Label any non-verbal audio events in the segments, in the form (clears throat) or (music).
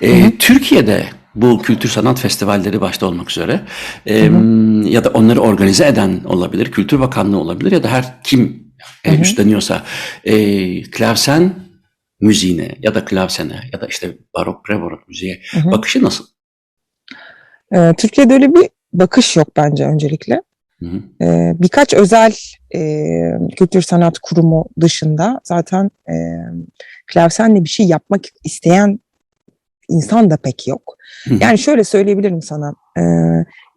E, Türkiye'de bu kültür sanat festivalleri başta olmak üzere e, ya da onları organize eden olabilir, Kültür Bakanlığı olabilir ya da her kim e, üstleniyorsa e, klavsen müziğine ya da klavsene ya da işte barok, pre-barok müziğe hı. bakışı nasıl? Ee, Türkiye'de öyle bir bakış yok bence öncelikle. Hı hı. Ee, birkaç özel e, kültür sanat kurumu dışında zaten e, klavsenle bir şey yapmak isteyen insan da pek yok. Yani şöyle söyleyebilirim sana. E,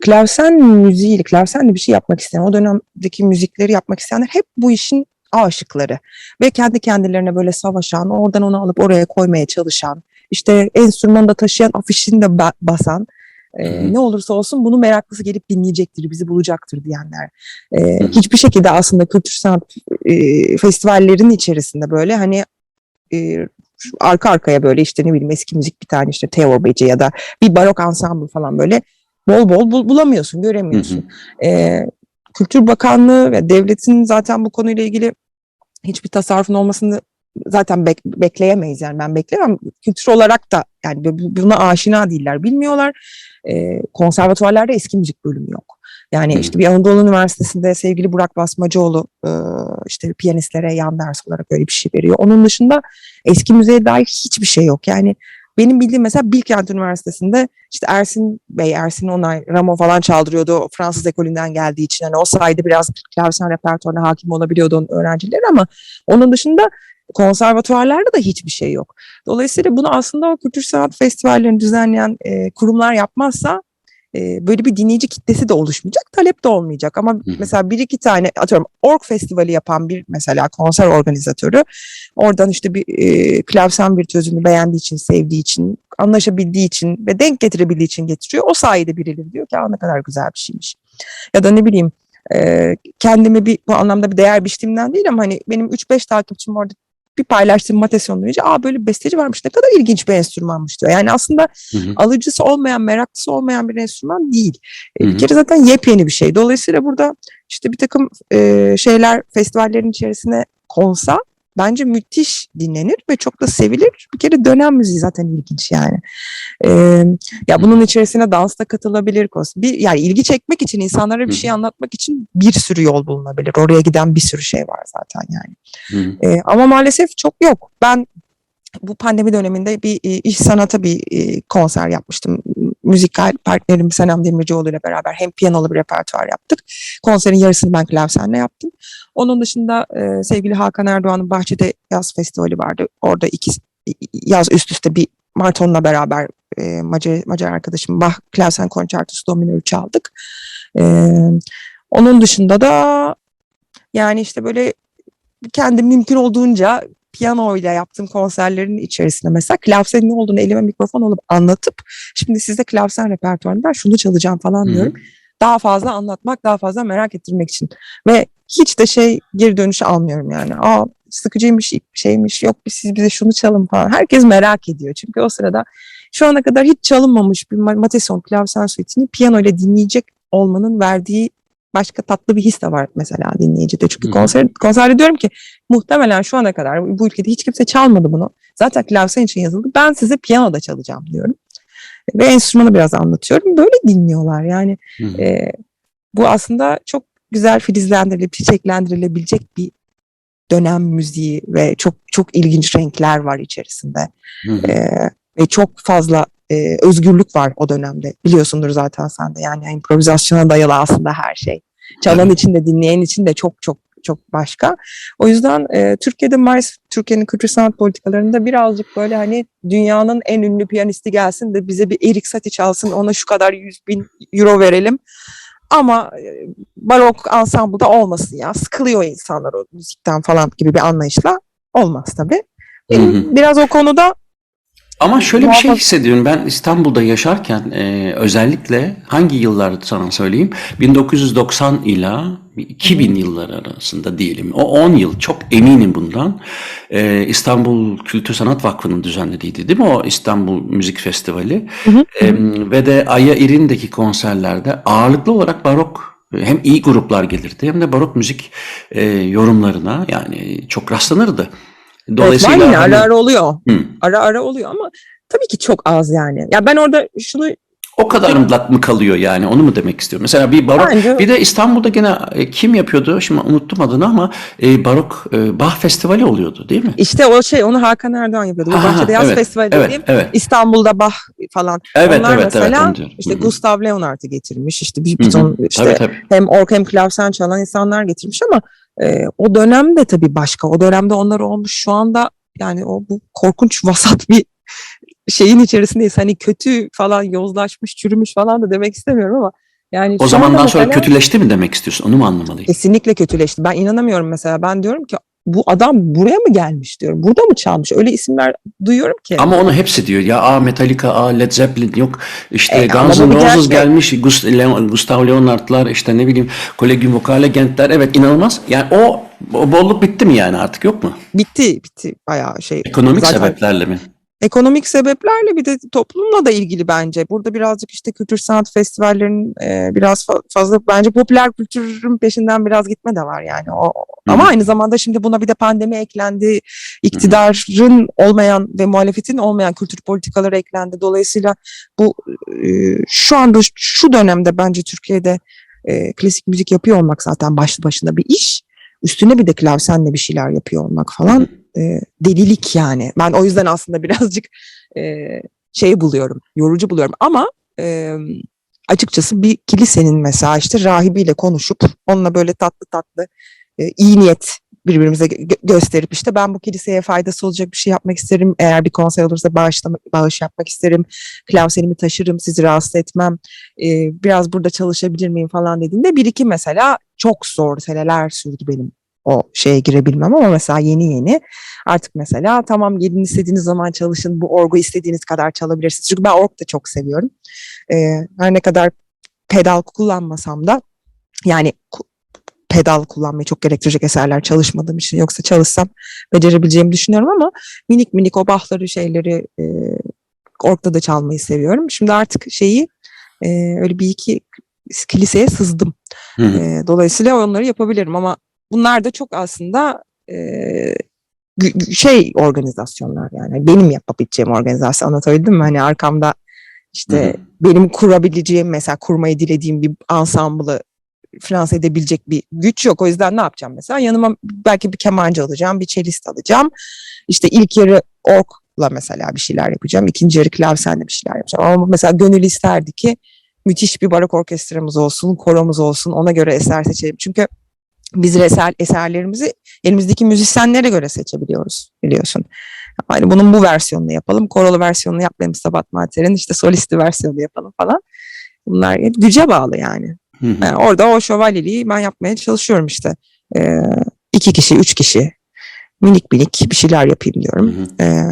klavsen müziğiyle, klavsenle bir şey yapmak isteyen, o dönemdeki müzikleri yapmak isteyenler hep bu işin aşıkları. Ve kendi kendilerine böyle savaşan, oradan onu alıp oraya koymaya çalışan, işte enstrümanı da taşıyan, afişini de ba- basan, e, ne olursa olsun bunu meraklısı gelip dinleyecektir, bizi bulacaktır diyenler. E, hiçbir şekilde aslında kültür sanat e, festivallerin içerisinde böyle hani e, arka arkaya böyle işte ne bileyim eski müzik bir tane işte Teo Beci ya da bir barok ensemble falan böyle bol bol bul- bulamıyorsun, göremiyorsun. E, Kültür Bakanlığı ve devletin zaten bu konuyla ilgili hiçbir tasarrufun olmasını zaten bek- bekleyemeyiz yani ben bekleyemem. Kültür olarak da yani bu- buna aşina değiller, bilmiyorlar. E, konservatuvarlarda eski müzik bölümü yok. Yani Hı. işte bir Anadolu Üniversitesi'nde sevgili Burak Basmacıoğlu e, işte piyanistlere yan ders olarak öyle bir şey veriyor. Onun dışında eski müziğe dair hiçbir şey yok. Yani benim bildiğim mesela Bilkent Üniversitesi'nde işte Ersin Bey, Ersin Onay, Ramo falan çaldırıyordu. O Fransız ekolünden geldiği için. Hani o sayede biraz klavsen repertuarına hakim olabiliyordu onun öğrencileri ama onun dışında konservatuvarlarda da hiçbir şey yok. Dolayısıyla bunu aslında o kültür sanat festivallerini düzenleyen e, kurumlar yapmazsa e, böyle bir dinleyici kitlesi de oluşmayacak, talep de olmayacak. Ama hı. mesela bir iki tane atıyorum Ork Festivali yapan bir mesela konser organizatörü oradan işte bir e, klavsen virtüözünü beğendiği için, sevdiği için, anlaşabildiği için ve denk getirebildiği için getiriyor. O sayede birileri diyor ki ne kadar güzel bir şeymiş. Ya da ne bileyim e, kendimi bir bu anlamda bir değer biçtiğimden değil ama hani benim 3-5 takipçim orada bir paylaştığım matesyonu duyunca aa böyle bir besteci varmış ne kadar ilginç bir enstrümanmış diyor. Yani aslında Hı hı. alıcısı olmayan, meraklısı olmayan bir enstrüman değil. E, Hı bir hı. kere zaten yepyeni bir şey. Dolayısıyla burada işte bir takım e, şeyler festivallerin içerisine konsa bence müthiş dinlenir ve çok da sevilir. Bir kere dönem müziği zaten ilginç yani. E, ya bunun içerisine dans da katılabilir. kos- Bir, yani ilgi çekmek için, insanlara bir şey anlatmak için bir sürü yol bulunabilir. Oraya giden bir sürü şey var zaten yani. Hı hı. E, ama maalesef çok yok. Ben bu pandemi döneminde bir e, iş sanata bir e, konser yapmıştım. Müzikal partnerim Senem Demircioğlu ile beraber hem piyanolu bir repertuar yaptık. Konserin yarısını ben klavsenle yaptım. Onun dışında e, sevgili Hakan Erdoğan'ın Bahçede Yaz Festivali vardı. Orada iki yaz üst üste bir Marton'la beraber e, Macar, Macar arkadaşım Bach Klavsen Konçertosu Domino'yu çaldık. E, onun dışında da yani işte böyle kendim mümkün olduğunca piyano ile yaptığım konserlerin içerisinde mesela klavsenin ne olduğunu elime mikrofon alıp anlatıp şimdi size klavsen repertuarından şunu çalacağım falan Hı hı. diyorum. Daha fazla anlatmak, daha fazla merak ettirmek için. Ve hiç de şey geri dönüşü almıyorum yani. Aa sıkıcıymış, şeymiş, yok siz bize şunu çalın falan. Herkes merak ediyor. Çünkü o sırada şu ana kadar hiç çalınmamış bir Ma- Mateson klavsen suitini piyano ile dinleyecek olmanın verdiği başka tatlı bir his de var mesela dinleyicide. Çünkü Hı konser, konserde diyorum ki muhtemelen şu ana kadar bu ülkede hiç kimse çalmadı bunu. Zaten klavsen için yazıldı. Ben size piyanoda çalacağım diyorum. Ve enstrümanı biraz anlatıyorum. Böyle dinliyorlar yani. Hı hı. e, bu aslında çok güzel filizlendirilip çiçeklendirilebilecek bir dönem müziği ve çok çok ilginç renkler var içerisinde. Hı hı. E, ve çok fazla e, özgürlük var o dönemde. Biliyorsundur zaten sen de yani improvizasyona dayalı aslında her şey. Çalan için de dinleyen için de çok çok çok başka. O yüzden e, Türkiye'de maalesef Türkiye'nin kültür sanat politikalarında birazcık böyle hani dünyanın en ünlü piyanisti gelsin de bize bir Erik Satie çalsın ona şu kadar 100 bin euro verelim. Ama e, barok ansambulda olmasın ya. Sıkılıyor insanlar o müzikten falan gibi bir anlayışla olmaz tabii. Benim Hı hı. biraz o konuda Ama şöyle bir şey hissediyorum. Ben İstanbul'da yaşarken e, özellikle hangi yıllar sana söyleyeyim? 1990 ila 2000 yılları arasında diyelim. O 10 yıl çok eminim bundan. E, İstanbul Kültür Sanat Vakfı'nın düzenlediğiydi değil mi o İstanbul Müzik Festivali? Hı hı. E, ve de Aya İrin'deki konserlerde ağırlıklı olarak barok hem iyi gruplar gelirdi hem de barok müzik e, yorumlarına yani çok rastlanırdı. Dolayısıyla evet, var yine hani- ara ara oluyor. Hı. Ara ara oluyor ama tabii ki çok az yani. Ya ben orada şunu O kadar mı kalıyor yani onu mu demek istiyorum? Mesela bir barok Bence- bir de İstanbul'da gene e, kim yapıyordu şimdi unuttum adını ama e, barok e, Bach Festivali oluyordu değil mi? işte o şey onu Hakan Erdoğan yapıyordu. Bu Ha, ha, Bahçede Yaz evet, Festivali evet, dediğim evet. İstanbul'da Bach falan. Evet Onlar evet mesela evet işte Hı hı. Gustav Leonhard'ı getirmiş. İşte bir ton işte Tabii tabii. hem ork hem klavsen çalan insanlar getirmiş ama e, o dönemde tabii başka. O dönemde onlar olmuş. Şu anda yani o bu korkunç (laughs) vasat bir şeyin içerisindeyiz. Hani kötü falan yozlaşmış, çürümüş falan da demek istemiyorum ama yani O zamandan sonra kötüleşti mi demek istiyorsun? Onu mu anlamalıyım? kesinlikle kötüleşti. Ben inanamıyorum mesela. Ben diyorum ki bu adam buraya mı gelmiş diyorum. Burada mı çalmış? Öyle isimler duyuyorum ki. Ama onu hepsi diyor. Ya A Metallica, A Led Zeppelin yok. İşte E, Guns N' Roses gerçek. gelmiş. Gust- Leon- Gustav Leonard'lar işte ne bileyim Collegium Vocale Gentler. Evet inanılmaz. Yani o, o bolluk bitti mi yani artık yok mu? bitti bitti bayağı şey. Ekonomik Zaten- sebeplerle mi? Ekonomik sebeplerle bir de toplumla da ilgili bence. Burada birazcık işte kültür sanat festivallerinin e, biraz fa- fazla bence popüler kültürün peşinden biraz gitme de var yani. O, ama aynı zamanda şimdi buna bir de pandemi eklendi. iktidarın olmayan ve muhalefetin olmayan kültür politikaları eklendi. Dolayısıyla bu e, şu anda şu dönemde bence Türkiye'de e, klasik müzik yapıyor olmak zaten başlı başına bir iş. Üstüne bir de klavsenle bir şeyler yapıyor olmak falan e, delilik yani. Ben o yüzden aslında (laughs) birazcık e, şey buluyorum, yorucu buluyorum. Ama e, açıkçası bir kilisenin mesela işte rahibiyle konuşup onunla böyle tatlı tatlı e, iyi niyet birbirimize gö- gösterip işte ben bu kiliseye faydası olacak bir şey yapmak isterim. Eğer bir konser olursa bağışlama, bağış yapmak isterim. Klavsenimi taşırım, sizi rahatsız etmem. E, biraz burada çalışabilir miyim falan dediğinde bir iki mesela çok zor seneler sürdü benim o şeye girebilmem ama mesela yeni yeni artık mesela tamam gelin istediğiniz zaman çalışın bu orgu istediğiniz kadar çalabilirsiniz. Çünkü ben org da çok seviyorum. Ee, her ne kadar pedal kullanmasam da yani pedal kullanmayı çok gerektirecek eserler çalışmadığım için yoksa çalışsam becerebileceğimi düşünüyorum ama minik minik o bahları şeyleri e, orgda da çalmayı seviyorum. Şimdi artık şeyi e, öyle bir iki kiliseye sızdım. Hı hı. E, dolayısıyla onları yapabilirim ama bunlar da çok aslında e, şey organizasyonlar yani benim yapabileceğim organizasyon anlatabildim mi? Hani arkamda işte Hı hı. benim kurabileceğim mesela kurmayı dilediğim bir ansamblı finanse edebilecek bir güç yok. O yüzden ne yapacağım mesela? Yanıma belki bir kemancı alacağım, bir çelist alacağım. İşte ilk yarı orkla mesela bir şeyler yapacağım. ikinci yarı klavsenle bir şeyler yapacağım. Ama mesela gönül isterdi ki müthiş bir barok orkestramız olsun, koromuz olsun. Ona göre eser seçelim. Çünkü biz eser, eserlerimizi elimizdeki müzisyenlere göre seçebiliyoruz biliyorsun. Hani bunun bu versiyonunu yapalım, korolu versiyonunu yapmayalım Sabat Mater'in işte solisti versiyonu yapalım falan. Bunlar güce bağlı yani. Hı hı. Yani orada o şövalyeliği ben yapmaya çalışıyorum işte. Ee, iki kişi, üç kişi minik minik bir şeyler yapayım diyorum. Hı hı. Ee,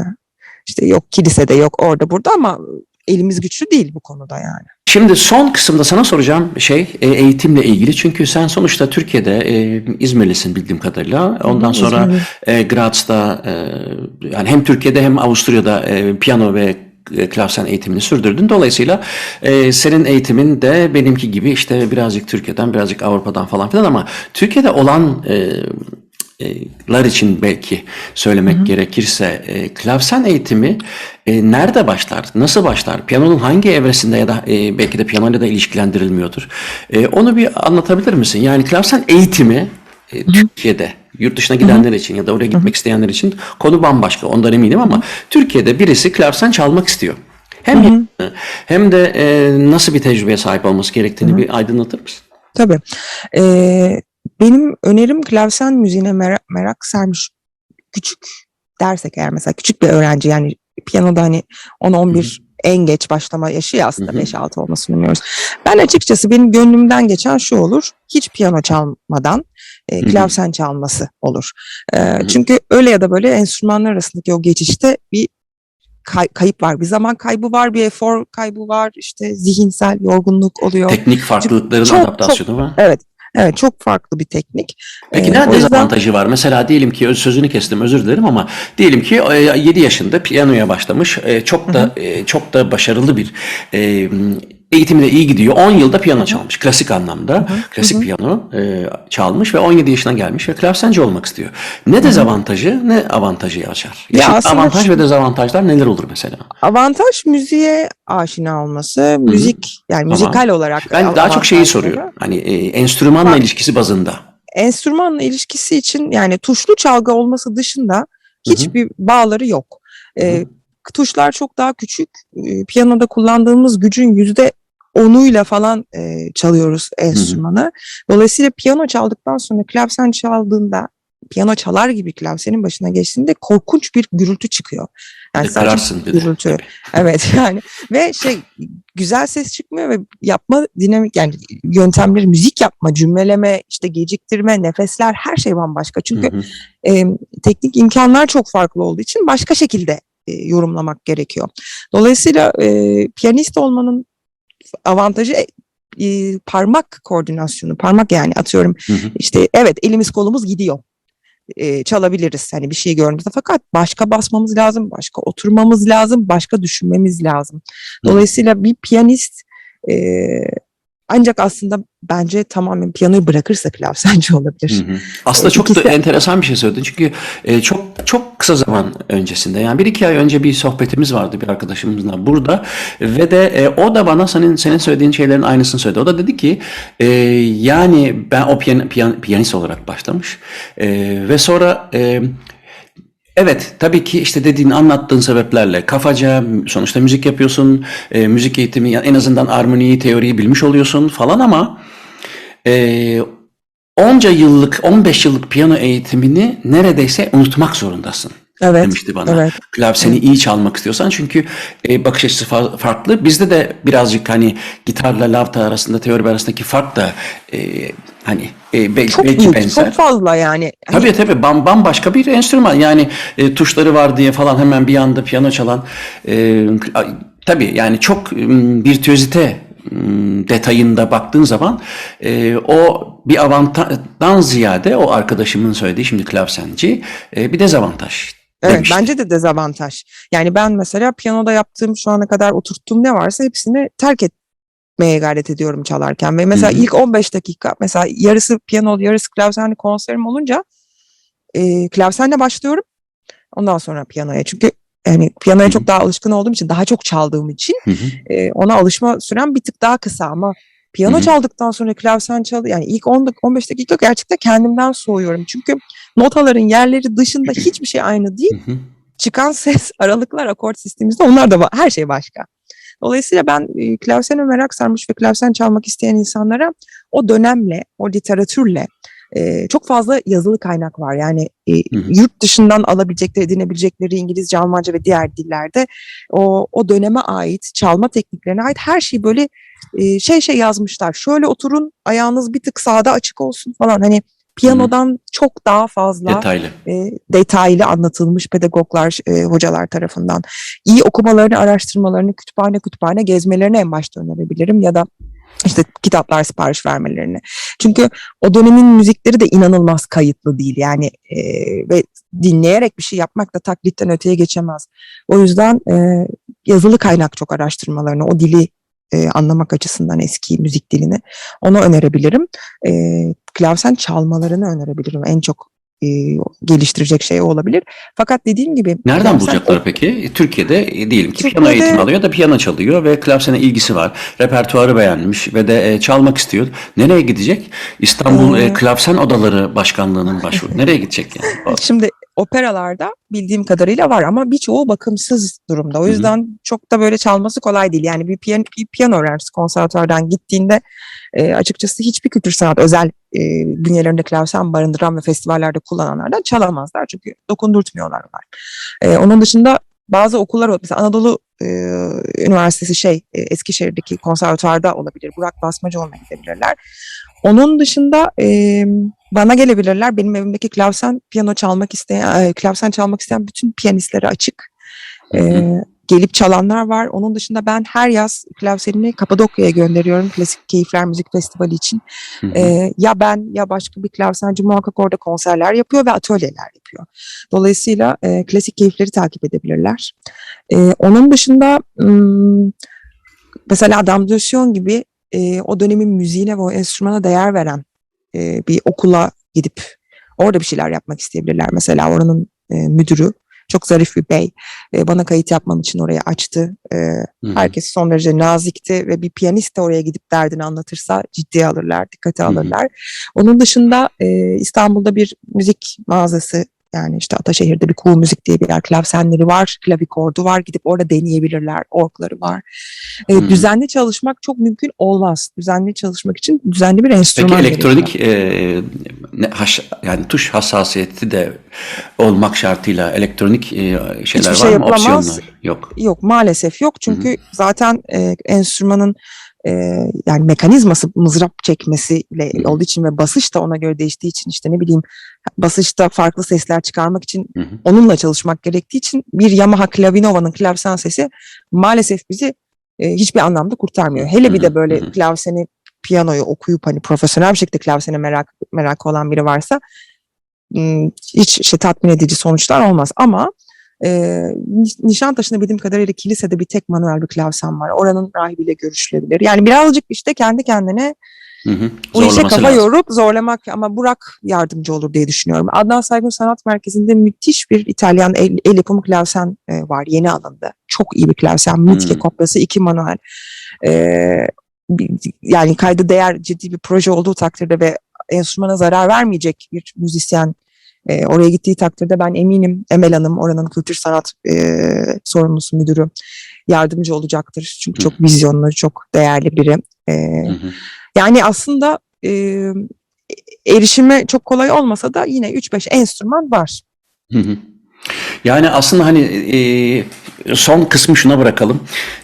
işte yok kilisede yok orada burada ama elimiz güçlü değil bu konuda yani. Şimdi son kısımda sana soracağım şey e, eğitimle ilgili. Çünkü sen sonuçta Türkiye'de e, İzmirlisin bildiğim kadarıyla. Ondan sonra e, Graz'da e, yani hem Türkiye'de hem Avusturya'da e, piyano ve e, klavsen eğitimini sürdürdün. Dolayısıyla e, senin eğitimin de benimki gibi işte birazcık Türkiye'den birazcık Avrupa'dan falan filan ama Türkiye'de olan e, lar için belki söylemek gerekirse e, klavsen eğitimi e, nerede başlar? Nasıl başlar? Piyanonun hangi evresinde ya da e, belki de piyanoyla da ilişkilendirilmiyordur. E, onu bir anlatabilir misin? Yani klavsen eğitimi e, Türkiye'de yurt dışına gidenler için ya da oraya gitmek isteyenler için konu bambaşka. Ondan eminim ama Türkiye'de birisi klavsen çalmak istiyor. Hem yapını, hem de e, nasıl bir tecrübeye sahip olması gerektiğini bir aydınlatır mısın? Tabii. Ee, benim önerim klavsen müziğine merak, merak sarmış küçük dersek eğer mesela küçük bir öğrenci yani piyanoda hani 10-11 en geç başlama yaşı ya aslında Hı hı. 5-6 olmasını umuyoruz. Ben açıkçası benim gönlümden geçen şu olur. Hiç piyano çalmadan e, klavsen çalması olur. E, çünkü öyle ya da böyle enstrümanlar arasındaki o geçişte bir kay- kayıp var. Bir zaman kaybı var, bir efor kaybı var. işte zihinsel yorgunluk oluyor. Teknik farklılıkların Çok, adaptasyonu var. Evet. Evet çok farklı bir teknik. Peki Ee, ne o yüzden- dezavantajı var? Mesela diyelim ki öz- sözünü kestim özür dilerim ama diyelim ki 7 yaşında piyanoya başlamış. e, Çok da e, çok da başarılı bir e, eğitimi de iyi gidiyor. 10 yılda piyano çalmış. Klasik anlamda. Klasik piyano e, çalmış ve 17 yaşına gelmiş ve klavsenci olmak istiyor. Ne dezavantajı ne avantajı açar. Ya aslında avantaj ve dezavantajlar neler olur mesela? Avantaj müziğe aşina olması, müzik yani müzikal olarak. Ben daha çok şeyi soruyorum. Hani e, enstrümanla Bak- ilişkisi bazında. enstrümanla ilişkisi için yani tuşlu çalgı olması dışında hiçbir bağları yok. Ee, tuşlar çok daha küçük. Ee, piyanoda kullandığımız gücün yüzde onuyla falan e, çalıyoruz enstrümanı. Dolayısıyla piyano çaldıktan sonra klavsen çaldığında piyano çalar gibi klavsenin başına geçtiğinde korkunç bir gürültü çıkıyor. Yani de kararsın bir de. gürültü. Tabii. Evet (laughs) yani ve şey güzel ses çıkmıyor ve yapma dinamik yani yöntemleri müzik yapma, cümleleme, işte geciktirme, nefesler her şey bambaşka. Çünkü Hı hı. e, teknik imkanlar çok farklı olduğu için başka şekilde e, yorumlamak gerekiyor. Dolayısıyla e, piyanist olmanın avantajı e, parmak koordinasyonu, parmak yani atıyorum Hı hı. işte evet elimiz kolumuz gidiyor. E, çalabiliriz hani bir şey gördüğümüzde fakat başka basmamız lazım, başka oturmamız lazım, başka düşünmemiz lazım. Dolayısıyla bir piyanist e, ancak aslında bence tamamen piyanoyu bırakırsa klavsenci (laughs) olabilir. Hı hı. Aslında çok da ikisi- enteresan bir şey söyledin. Çünkü e, çok çok kısa zaman öncesinde yani bir iki ay önce bir sohbetimiz vardı bir arkadaşımızla burada ve de e, o da bana senin senin söylediğin şeylerin aynısını söyledi. O da dedi ki e, yani ben o piyan, piyan- piyanist olarak başlamış E, ve sonra e, Evet, tabii ki işte dediğin, anlattığın sebeplerle kafaca sonuçta müzik yapıyorsun, e, müzik eğitimi ya en azından armoniyi, teoriyi bilmiş oluyorsun falan ama e, onca yıllık, 15 yıllık piyano eğitimini neredeyse unutmak zorundasın Evet. demişti bana. Evet. Klavseni iyi çalmak istiyorsan çünkü e, bakış açısı fa- farklı. Bizde de birazcık hani gitarla lavta arasında, teori arasındaki fark da e, hani e, be- Çok belki büyük, benzer. çok fazla yani. Tabii tabii bam, bambaşka bir enstrüman yani e, tuşları var diye falan hemen bir anda piyano çalan e, tabii yani çok m, virtüözite detayında baktığın zaman e, o bir avantajdan ziyade o arkadaşımın söylediği şimdi klavsenci e, bir dezavantaj Evet demişti. bence de dezavantaj. Yani ben mesela piyanoda yaptığım şu ana kadar oturttuğum ne varsa hepsini terk etmeye gayret ediyorum çalarken. Ve mesela Hı hı. ilk 15 dakika mesela yarısı piyano yarısı klavsenli konserim olunca e, klavsenle başlıyorum. Ondan sonra piyanoya. Çünkü yani piyanoya Hı hı. çok daha alışkın olduğum için daha çok çaldığım için e, ona alışma sürem bir tık daha kısa ama piyano Hı hı. çaldıktan sonra klavsen çal yani ilk 10 dak- 15 dakika gerçekten kendimden soğuyorum. Çünkü notaların yerleri dışında (clears throat) hiçbir şey aynı değil Hı hı. çıkan ses, (laughs) aralıklar, akort sistemimizde onlar da her şey başka. Dolayısıyla ben e, merak sarmış ve klavsen çalmak isteyen insanlara o dönemle, o literatürle e, çok fazla yazılı kaynak var. Yani e, Hı hı. yurt dışından alabilecekleri, edinebilecekleri İngilizce, Almanca ve diğer dillerde o, o döneme ait, çalma tekniklerine ait her şeyi böyle e, şey şey yazmışlar. Şöyle oturun, ayağınız bir tık sağda açık olsun falan. Hani piyanodan çok daha fazla Detaylı. e, detaylı anlatılmış pedagoglar, e, hocalar tarafından. İyi okumalarını, araştırmalarını, kütüphane kütüphane gezmelerini en başta önerebilirim ya da işte kitaplar sipariş vermelerini. Çünkü o dönemin müzikleri de inanılmaz kayıtlı değil yani e, ve dinleyerek bir şey yapmak da taklitten öteye geçemez. O yüzden e, yazılı kaynak çok araştırmalarını, o dili e, anlamak açısından eski müzik dilini onu önerebilirim. E, klavsen çalmalarını önerebilirim. En çok e, geliştirecek şey o olabilir. Fakat dediğim gibi Nereden klavsen bulacaklar peki? Türkiye'de e, diyelim ki piyano Türkiye'de- eğitimi alıyor da piyano çalıyor ve klavsene ilgisi var. Repertuarı beğenmiş ve de e, çalmak istiyor. Nereye gidecek? İstanbul Ee, e, Klavsen Odaları Başkanlığı'nın başvuru. (laughs) Nereye gidecek yani? (laughs) Şimdi operalarda bildiğim kadarıyla var ama birçoğu bakımsız durumda. O yüzden çok da böyle çalması kolay değil. Yani bir piyano, bir piyano öğrencisi konservatuardan gittiğinde e, açıkçası hiçbir kültür sanat özel e, bünyelerinde klavsen barındıran ve festivallerde kullananlardan çalamazlar. Çünkü dokundurtmuyorlar onlar. E, onun dışında bazı okullar var. Mesela Anadolu e, Üniversitesi şey e, Eskişehir'deki konservatuarda olabilir. Burak Basmacı olmaya gidebilirler. Onun dışında e, bana gelebilirler. Benim evimdeki klavsen piyano çalmak isteyen, e, klavsen çalmak isteyen bütün piyanistlere açık. E, gelip çalanlar var. Onun dışında ben her yaz klavsenimi Kapadokya'ya gönderiyorum. Klasik Keyifler Müzik Festivali için. Hı hı. E, ya ben ya başka bir klavsenci muhakkak orada konserler yapıyor ve atölyeler yapıyor. Dolayısıyla e, klasik keyifleri takip edebilirler. E, onun dışında hmm, mesela Adam Dösyon gibi e, o dönemin müziğine ve o enstrümana değer veren e, bir okula gidip orada bir şeyler yapmak isteyebilirler. Mesela oranın e, müdürü çok zarif bir bey. E, bana kayıt yapmam için orayı açtı. E. Herkes son derece nazikti ve bir piyanist de oraya gidip derdini anlatırsa ciddiye alırlar, dikkate alırlar. Onun dışında e, İstanbul'da bir müzik mağazası yani işte Ataşehir'de bir Cool Müzik diye bir yer, klavsenleri var, klavikordu var. Gidip orada deneyebilirler, orkları var. E, Hı. düzenli çalışmak çok mümkün olmaz. Düzenli çalışmak için düzenli bir Peki enstrüman elektronik gerekiyor. e, ne, haş- yani tuş hassasiyeti de olmak şartıyla elektronik e, şeyler Hiçbir var şey mı? yapılamaz. Opsiyonlar yok. Yok maalesef yok çünkü zaten e, enstrümanın e, yani mekanizması mızrap çekmesiyle olduğu için ve basış da ona göre değiştiği için işte ne bileyim basışta farklı sesler çıkarmak için Hı hı. onunla çalışmak gerektiği için bir Yamaha Klavinova'nın klavsen sesi maalesef bizi e, hiçbir anlamda kurtarmıyor. Hele bir de böyle hı hı. klavseni piyanoyu okuyup hani profesyonel bir şekilde klavsene merak merakı olan biri varsa hiç işte tatmin edici sonuçlar olmaz ama e, Ni- Nişantaşı'nda bildiğim kadarıyla kilisede bir tek manuel bir klavsen var. Oranın rahibiyle görüşülebilir. Yani birazcık işte kendi kendine Hı işe kafa lazım. yorup zorlamak ama Burak yardımcı olur diye düşünüyorum. Adnan Saygun Sanat Merkezi'nde müthiş bir İtalyan el, el yapımı klavsen e, var yeni alındı. Çok iyi bir klavsen. Mitke Hmm. kopyası iki manuel. E, yani kayda değer ciddi bir proje olduğu takdirde ve enstrümana zarar vermeyecek bir müzisyen e, oraya gittiği takdirde ben eminim Emel Hanım oranın kültür sanat e, sorumlusu müdürü yardımcı olacaktır. Çünkü çok vizyonlu, çok değerli biri. E, Hı hı. yani aslında e, erişime çok kolay olmasa da yine 3-5 enstrüman var. Hı hı. Yani aslında hani e, son kısmı şuna bırakalım.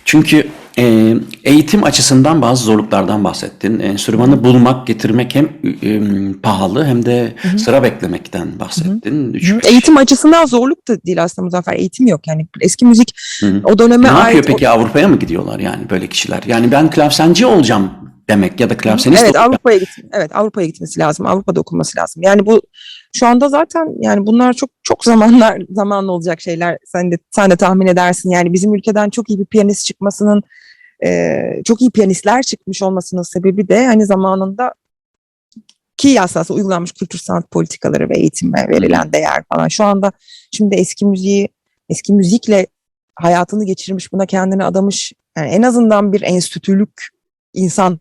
Çünkü e, eğitim açısından bazı zorluklardan bahsettin. Enstrümanı bulmak, getirmek hem e, pahalı hem de Hı hı. sıra beklemekten bahsettin. Üç, beş. Eğitim açısından zorluk da değil aslında Muzaffer. Eğitim yok yani eski müzik Hı hı. o döneme Ne ait. yapıyor peki Avrupa'ya mı gidiyorlar yani böyle kişiler? Yani ben klavsenci olacağım demek ya da klavsenist Evet. Avrupa'ya git. Evet Avrupa'ya gitmesi lazım. Avrupa'da okunması lazım. Yani bu şu anda zaten yani bunlar çok çok (laughs) zamanlar zamanlı olacak şeyler. Sen de sen de tahmin edersin. Yani bizim ülkeden çok iyi bir piyanist çıkmasının e, çok iyi piyanistler çıkmış olmasının sebebi de hani zamanında ki aslında uygulanmış kültür sanat politikaları ve eğitime verilen değer falan. Şu anda şimdi eski müziği eski müzikle hayatını geçirmiş buna kendini adamış yani en azından bir enstitülük insan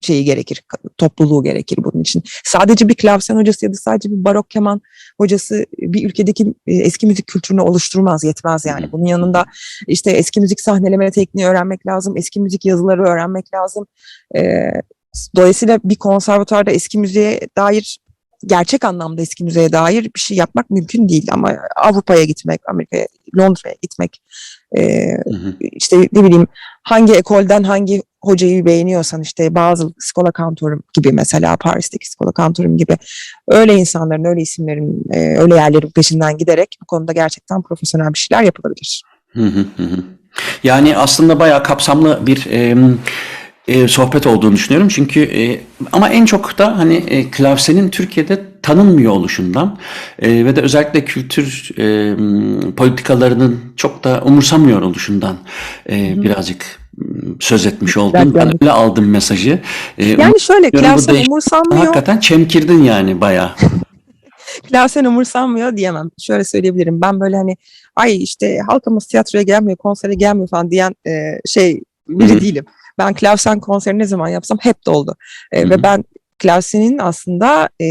şeyi gerekir, topluluğu gerekir bunun için. Sadece bir klavsen hocası ya da sadece bir barok keman hocası bir ülkedeki e, eski müzik kültürünü oluşturmaz, yetmez yani. Bunun yanında işte eski müzik sahneleme tekniği öğrenmek lazım, eski müzik yazıları öğrenmek lazım. Ee, dolayısıyla bir konservatuarda eski müziğe dair gerçek anlamda eski müziğe dair bir şey yapmak mümkün değil ama Avrupa'ya gitmek, Amerika'ya, Londra'ya gitmek, e, Hı hı. işte ne bileyim hangi ekolden hangi hocayı beğeniyorsan işte bazı Scola Cantorum gibi mesela Paris'teki Scola Cantorum gibi öyle insanların öyle isimlerin e, öyle yerlerin peşinden giderek bu konuda gerçekten profesyonel bir şeyler yapılabilir. Hı hı hı. Yani aslında bayağı kapsamlı bir e, e, sohbet olduğunu düşünüyorum. Çünkü e, ama en çok da hani e, klavsenin Türkiye'de tanınmıyor oluşundan e, ve de özellikle kültür e, politikalarının çok da umursamıyor oluşundan e, birazcık söz etmiş oldum. Ben öyle aldım mesajı. E, Yani şöyle klavsen değiş- umursanmıyor, Hakikaten çemkirdin yani bayağı. (laughs) klavsen umursanmıyor diyemem. Şöyle söyleyebilirim. Ben böyle hani ay işte halkımız tiyatroya gelmiyor, konsere gelmiyor falan diyen e, şey biri Hı hı. değilim. Ben klavsen konseri ne zaman yapsam hep doldu. E, Hı hı. ve ben klavsenin aslında e,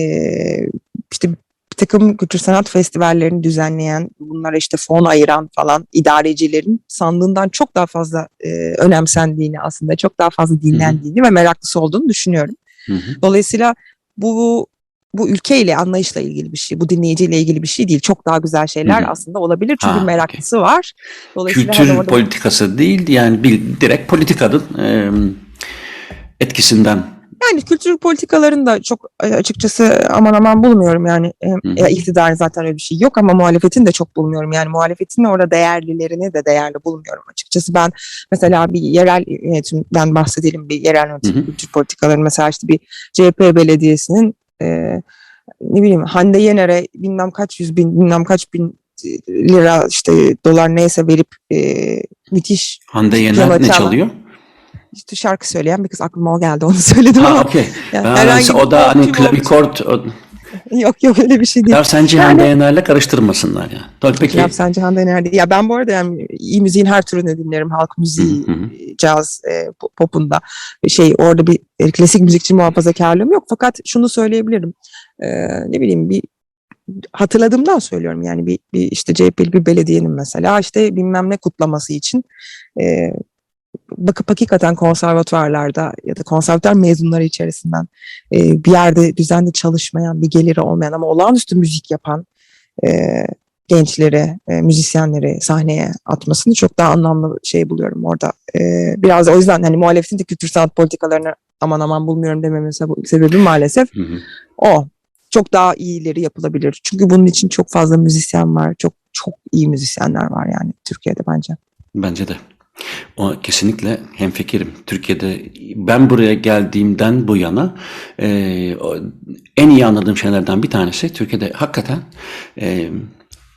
işte takım kültür sanat festivallerini düzenleyen, bunlara işte fon ayıran falan idarecilerin sandığından çok daha fazla e, önemsendiğini aslında çok daha fazla dinlendiğini ve meraklısı olduğunu düşünüyorum. Hı hı. Dolayısıyla bu bu ülkeyle anlayışla ilgili bir şey, bu dinleyiciyle ilgili bir şey değil. Çok daha güzel şeyler Hı hı. aslında olabilir çünkü Ha, meraklısı var. Dolayısıyla Kültür hani orada politikası değil yani bir direkt politikanın e, etkisinden. Yani kültür politikalarını da çok e, açıkçası aman aman bulmuyorum yani. E, ya iktidarın zaten öyle bir şey yok ama muhalefetin de çok bulmuyorum. Yani muhalefetin orada değerlilerini de değerli bulmuyorum açıkçası. Ben mesela bir yerel yönetimden bahsedelim. Bir yerel yönetim Hı hı. kültür politikaları mesela işte bir CHP belediyesinin e, ne bileyim Hande Yener'e bilmem kaç yüz bin bilmem kaç bin lira işte dolar neyse verip e, müthiş Hande Yener ne çalan. çalıyor? İşte şarkı söyleyen bir kız aklıma o geldi onu (laughs) söyledim Ha ama okey. yani Ha, herhangi o da hani klavikord, o, (laughs) yok yok öyle bir şey değil. Klavsen Cihan Yani- Yener'le karıştırmasınlar ya. Tabii peki. Sence Hande nerede? Ya ben bu arada yani iyi müziğin her türünü dinlerim. Halk müziği, Hı hı. caz, e, po- popunda şey orada bir e, klasik müzikçi muhafazakarlığım yok. Fakat şunu söyleyebilirim. E, ne bileyim bir hatırladığımdan söylüyorum yani bir, bir işte CHP'li bir belediyenin mesela işte bilmem ne kutlaması için e, bakıp hakikaten konservatuvarlarda ya da konservatuvar mezunları içerisinden e, bir yerde düzenli çalışmayan, bir geliri olmayan ama olağanüstü müzik yapan e, gençleri, e, müzisyenleri sahneye atmasını çok daha anlamlı şey buluyorum orada. E, biraz da o yüzden hani muhalefetin de kültür sanat politikalarını aman aman bulmuyorum dememin sebe- sebebi maalesef Hı hı. o. Çok daha iyileri yapılabilir. Çünkü bunun için çok fazla müzisyen var. Çok çok iyi müzisyenler var yani Türkiye'de bence. Bence de. O kesinlikle hemfikirim. Türkiye'de ben buraya geldiğimden bu yana e, en iyi anladığım şeylerden bir tanesi Türkiye'de hakikaten e,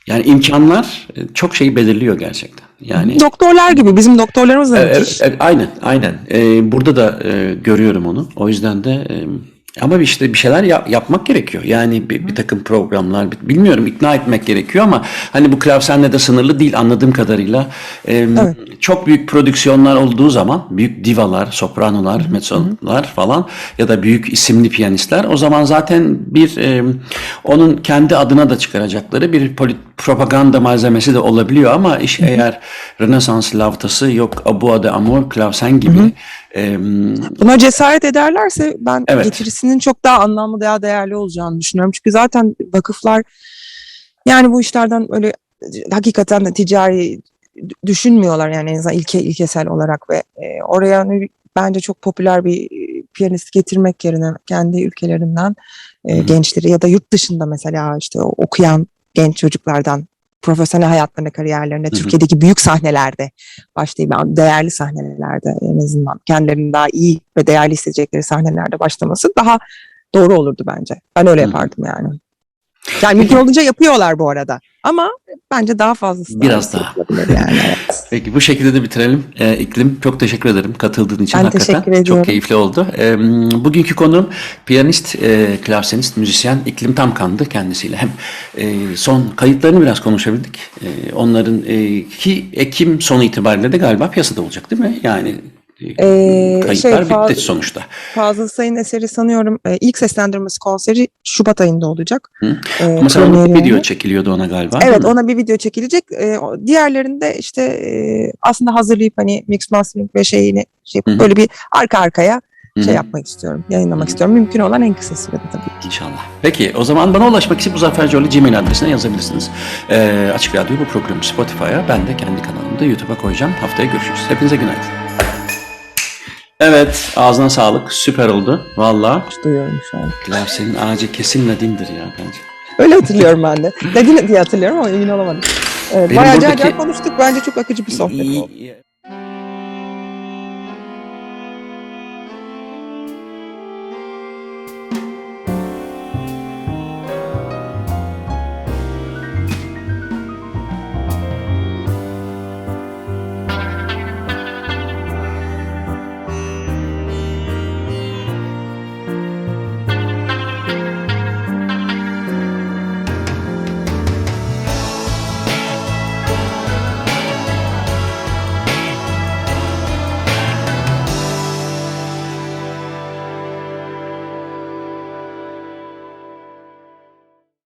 yani imkanlar e, çok şeyi belirliyor gerçekten. Yani Doktorlar gibi bizim doktorlarımız da Evet, müthiş. evet, aynen, aynen. Ee, burada da e, görüyorum onu. O yüzden de e, ama işte bir şeyler yap- yapmak gerekiyor. Yani bir, bir takım programlar, bir- bilmiyorum ikna etmek gerekiyor ama hani bu klavsenle de sınırlı değil anladığım kadarıyla. Ee, Evet. Çok büyük prodüksiyonlar olduğu zaman büyük divalar, sopranolar, mezzolar falan ya da büyük isimli piyanistler o zaman zaten bir e, onun kendi adına da çıkaracakları bir polit- propaganda malzemesi de olabiliyor ama iş eğer Rönesans lavtası yok Abua de Amor klavsen gibi e, Buna cesaret ederlerse ben Evet. getirisinin çok daha anlamlı daha değerli olacağını düşünüyorum. Çünkü zaten vakıflar yani bu işlerden öyle hakikaten de ticari düşünmüyorlar yani en azından ilke ilkesel olarak ve e, oraya bence çok popüler bir piyanist getirmek yerine kendi ülkelerinden e, Hı hı. gençleri ya da yurt dışında mesela işte okuyan genç çocuklardan profesyonel hayatlarına, kariyerlerine, hı. Türkiye'deki büyük sahnelerde başlayıp değerli sahnelerde en azından kendilerini daha iyi ve değerli hissedecekleri sahnelerde başlaması daha doğru olurdu bence. Ben öyle Hı. yapardım yani. Yani mümkün olunca yapıyorlar bu arada. Ama bence daha fazlası Biraz daha yani. Evet. Peki bu şekilde de bitirelim. Ee, İklim çok teşekkür ederim katıldığın için. Ben hakikaten. Çok keyifli oldu. Ee, bugünkü konuğum piyanist, e, klavsenist, müzisyen İklim Tamkan'dı kendisiyle. Hem e, son kayıtlarını biraz konuşabildik. E, onların e, ki Ekim sonu itibariyle de galiba piyasada olacak değil mi? Yani Ee, kayıtlar şey, bitti faz- sonuçta. Fazıl Say'ın eseri sanıyorum e, ilk seslendirmesi konseri Şubat ayında olacak. Hı. E, Ama sanırım bir video çekiliyordu ona galiba. Evet ona bir video çekilecek. E, diğerlerinde işte e, aslında hazırlayıp hani mix mastering ve şeyini şey, Hı böyle bir arka arkaya Hı hı. şey yapmak istiyorum. Yayınlamak Hı hı. istiyorum. Mümkün olan en kısa sürede tabii. İnşallah. Peki o zaman bana ulaşmak için Muzaffer Gmail adresine yazabilirsiniz. Ee, Açık Radyo bu programı Spotify'a ben de kendi kanalımda YouTube'a koyacağım. Haftaya görüşürüz. Hepinize günaydın. Evet ağzına sağlık. Süper oldu. Valla. Duyuyorum şu an. Klavsenin ağacı kesin Nadim'dir ya bence. Öyle hatırlıyorum ben de. Dediğini diye hatırlıyorum ama emin olamadım. Evet, Benim bayağı buradaki- car konuştuk. Bence çok akıcı bir sohbet oldu.